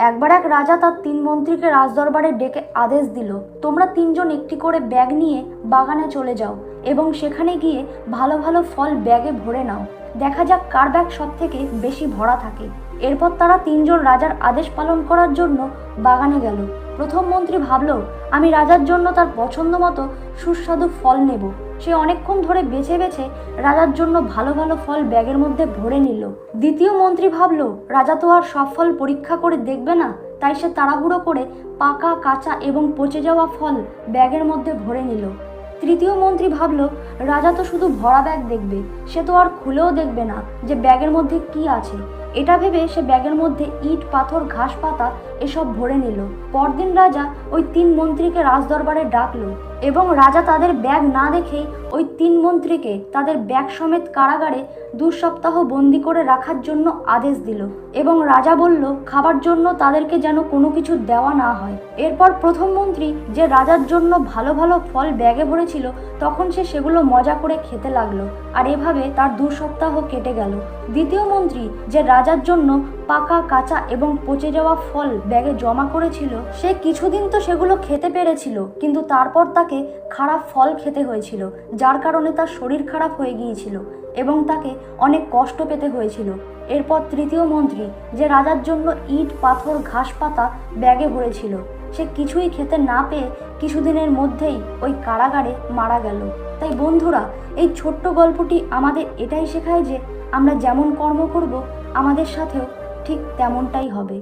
একবার এক রাজা তার তিন মন্ত্রীকে রাজদরবারে ডেকে আদেশ দিল, তোমরা তিনজন একটি করে ব্যাগ নিয়ে বাগানে চলে যাও। এবং সেখানে গিয়ে ভালো ভালো ফল ব্যাগে ভরে নাও। দেখা যাক কার ব্যাগ সব থেকে বেশি ভরা থাকে। এরপর তারা তিনজন রাজার আদেশ পালন করার জন্য বাগানে গেল। প্রথম মন্ত্রী ভাবল, আমি রাজার জন্য তার পছন্দ মতো সুস্বাদু ফল নেব। সে অনেকক্ষণ ধরে বেছে বেছে রাজার জন্য ভালো ভালো ফল ব্যাগের মধ্যে ভরে নিল। দ্বিতীয় মন্ত্রী ভাবল, রাজা তো আর সব ফল পরীক্ষা করে দেখবে না, তাই সে তাড়াহুড়ো করে পাকা, কাঁচা এবং পচে যাওয়া ফল ব্যাগের মধ্যে ভরে নিল। তৃতীয় মন্ত্রী ভাবল, রাজা তো শুধু ভরা ব্যাগ দেখবে, সে তো আর খুলেও দেখবে না যে ব্যাগের মধ্যে কি আছে। এটা ভেবে সে ব্যাগের মধ্যে ইট, পাথর, ঘাস, পাতা এসব ভরে নিল। পরদিন রাজা ওই তিন মন্ত্রীকে রাজদরবারে ডাকলো এবং রাজা তাদের ব্যাগ না দেখেই ওই তিন মন্ত্রীকে তাদের ব্যাগ সমেত কারাগারে দু সপ্তাহ বন্দি করে রাখার জন্য আদেশ দিল এবং রাজা বলল, খাবার জন্য তাদেরকে যেন কোনো কিছু দেওয়া না হয়। এরপর প্রথম মন্ত্রী যে রাজার জন্য ভালো ভালো ফল ব্যাগে ভরেছিল, তখন সে সেগুলো মজা করে খেতে লাগল আর এভাবে তার দু সপ্তাহ কেটে গেল। দ্বিতীয় মন্ত্রী যে রাজার জন্য পাকা, কাঁচা এবং পচে যাওয়া ফল ব্যাগে জমা করেছিল, সে কিছুদিন তো সেগুলো খেতে পেরেছিল, কিন্তু তারপর তাকে খারাপ ফল খেতে হয়েছিল, যার কারণে তার শরীর খারাপ হয়ে গিয়েছিল এবং তাকে অনেক কষ্ট পেতে হয়েছিল। এরপর তৃতীয় মন্ত্রী যে রাজার জন্য ইট, পাথর, ঘাস পাতা ব্যাগে ভরেছিল, সে কিছুই খেতে না পেয়ে কিছুদিনের মধ্যেই ওই কারাগারে মারা গেল। তাই বন্ধুরা, এই ছোট্ট গল্পটি আমাদের এটাই শেখায় যে আমরা যেমন কর্ম করব, আমাদের সাথেও ঠিক তেমনটাই হবে।